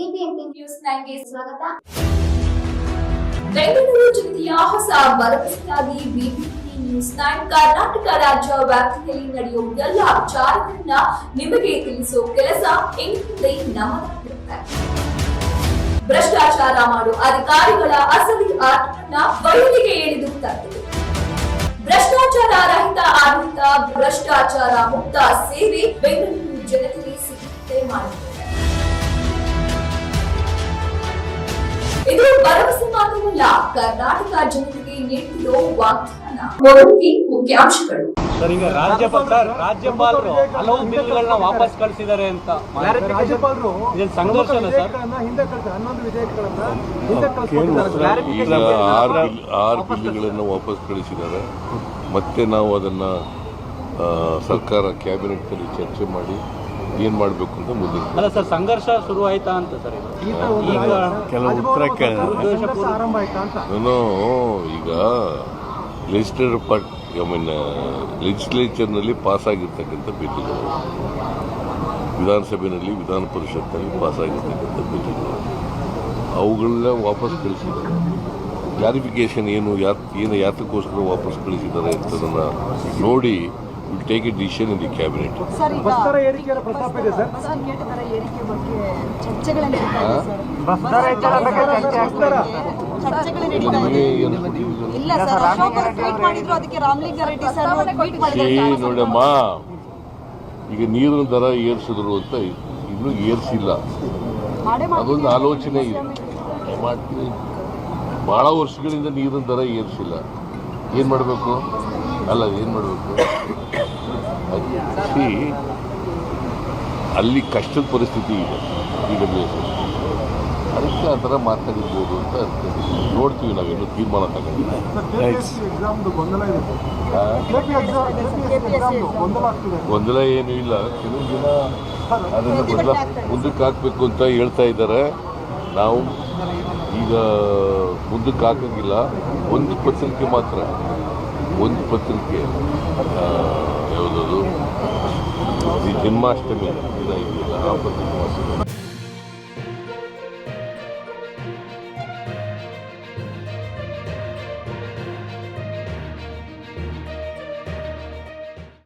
News ನೈನ್ಗೆ ಸ್ವಾಗತ. ಬೆಂಗಳೂರು ಜಿಲ್ಲೆಯ ಹೊಸ ಭರವಸೆಯಾಗಿ ಬಿಬಿಎಂಪಿ ನ್ಯೂಸ್ ನೈನ್ ಕರ್ನಾಟಕ ರಾಜ್ಯ ವ್ಯಾಪ್ತಿಯಲ್ಲಿ ನಡೆಯುವ ಎಲ್ಲ ವಿಚಾರಗಳನ್ನ ನಿಮಗೆ ತಿಳಿಸೋ ಕೆಲಸ ಇನ್ಮುಂದೆ ನಮ್ಮದಾಗಿರುತ್ತೆ ಭ್ರಷ್ಟಾಚಾರ ಮಾಡುವ ಅಧಿಕಾರಿಗಳ ಅಸಲಿ ಆಟವನ್ನ ಬಯಲಿಗೆ ಎಳೆದು ತರುತ್ತದೆ ಭ್ರಷ್ಟಾಚಾರ ರಹಿತ ಆಡಳಿತ, ಭ್ರಷ್ಟಾಚಾರ ಮುಕ್ತ ಸೇವೆ ಬೆಂಗಳೂರು ಜನತೆಗೆ ಸಿಗುತ್ತೆ ಮಾಡುತ್ತದೆ ಇದು ಭರವಸೆ ಮಾತ್ರವಲ್ಲ ಕರ್ನಾಟಕ ಜನತೆಗೆ ನೀಡಿರೋ ವಾಗ್ದಾನ. ಮೊದಲಿಗೆ ಮುಖ್ಯಾಂಶಗಳು. ಸರ್ ಈಗ ರಾಜ್ಯಪಾಲ ರಾಜ್ಯಪಾಲರು ಹಲವು ಬಿಲ್ಗಳನ್ನ ವಾಪಸ್ ಕಳಿಸಿದ್ದಾರೆ ಅಂತ ರಾಜ್ಯಪಾಲರು ಸಂಘರ್ಷನ ಸರ್? ಹಿಂದೆ ಹನ್ನೊಂದು ವಿಧೇಯಕಗಳನ್ನ ಹಿಂದೆ ಈಗ ಆರು ಆರು ಬಿಲ್ಗಳನ್ನು ವಾಪಸ್ ಕಳಿಸಿದ್ದಾರೆ. ಮತ್ತೆ ನಾವು ಅದನ್ನ ಸರ್ಕಾರ ಕ್ಯಾಬಿನೆಟ್ನಲ್ಲಿ ಚರ್ಚೆ ಮಾಡಿ ಏನು ಮಾಡಬೇಕು ಅಂತ ಮುಂದೆ ಅಲ್ಲ ಸರ್ ಸಂಘರ್ಷ ಶುರು ಆಯ್ತಾ ಅಂತ ಸರ್ ಈಗ ಕೆಲವು ಉತ್ತರ ಸಂಘರ್ಷ ಆರಂಭ ಆಯ್ತಾ ಅಂತ? ನಾನು ಈಗ ಲೆಜಿಸ್ಲೇಟರ್ ಪಾರ್ಟ್ ಐ ಮೀನ್ ಲೆಜಿಸ್ಲೇಚರ್ನಲ್ಲಿ ಪಾಸ್ ಆಗಿರ್ತಕ್ಕಂಥ ಬಿಲ್ಗಳು. ವಿಧಾನಸಭೆಯಲ್ಲಿ ವಿಧಾನ ಪರಿಷತ್ನಲ್ಲಿ ಪಾಸ್ ಆಗಿರ್ತಕ್ಕಂಥ ಬಿಲ್ಗಳು. ಅವುಗಳನ್ನ ವಾಪಸ್ ಕಳಿಸಿದ್ದಾರೆ. ಕ್ಲಾರಿಫಿಕೇಶನ್ ಏನು ಯಾತ್ ಏನು ಯಾತಕ್ಕೋಸ್ಕರ ವಾಪಸ್ ಕಳಿಸಿದ್ದಾರೆ ಅಂತ ನೋಡಿ will take a decision in the cabinet ನೋಡಮ್ಮ ಈಗ ನೀರಿನ ದರ ಏರ್ಸಿದ್ರು ಅಂತ ಇನ್ನೂ ಏರಿಸಿಲ್ಲ. ಅದೊಂದು ಆಲೋಚನೆ ಇದೆ. ಭಾಳ ವರ್ಷಗಳಿಂದ ನೀರಿನ ದರ ಏರಿಸಿಲ್ಲ. ಏನು ಮಾಡಬೇಕು? ಅಲ್ಲ ಏನು ಮಾಡಬೇಕು? ಸಿ ಅಲ್ಲಿ ಕಷ್ಟದ ಪರಿಸ್ಥಿತಿ ಇದೆ. ಈಗ ಅದಕ್ಕೆ ಆ ಥರ ಮಾತಾಡಿರ್ಬೋದು ಅಂತ ಅನ್ಕೊಂಡಿದ್ದೀನಿ. ನೋಡ್ತೀವಿ ನಾವೇನು ತೀರ್ಮಾನ ತಗೊಂಡಿಲ್ಲ. ಗೊಂದಲ ಏನೂ ಇಲ್ಲ. ಕೆಲವು ಜನ ಅದನ್ನು ಬದಲ ಮುಂದಕ್ಕೆ ಹಾಕಬೇಕು ಅಂತ ಹೇಳ್ತಾ ಇದ್ದಾರೆ. ನಾವು ಈಗ ಮುಂದಕ್ಕೆ ಹಾಕಂಗಿಲ್ಲ. ಒಂದು ಪತ್ರಿಕೆ ಮಾತ್ರ. ಒಂದು ಪತ್ರಿಕೆ. ಜನ್ಮಾಷ್ಟಮಿ ದಿನ ಇದೆಯಲ್ಲ ಆ ಪ್ರತಿಮಾಸ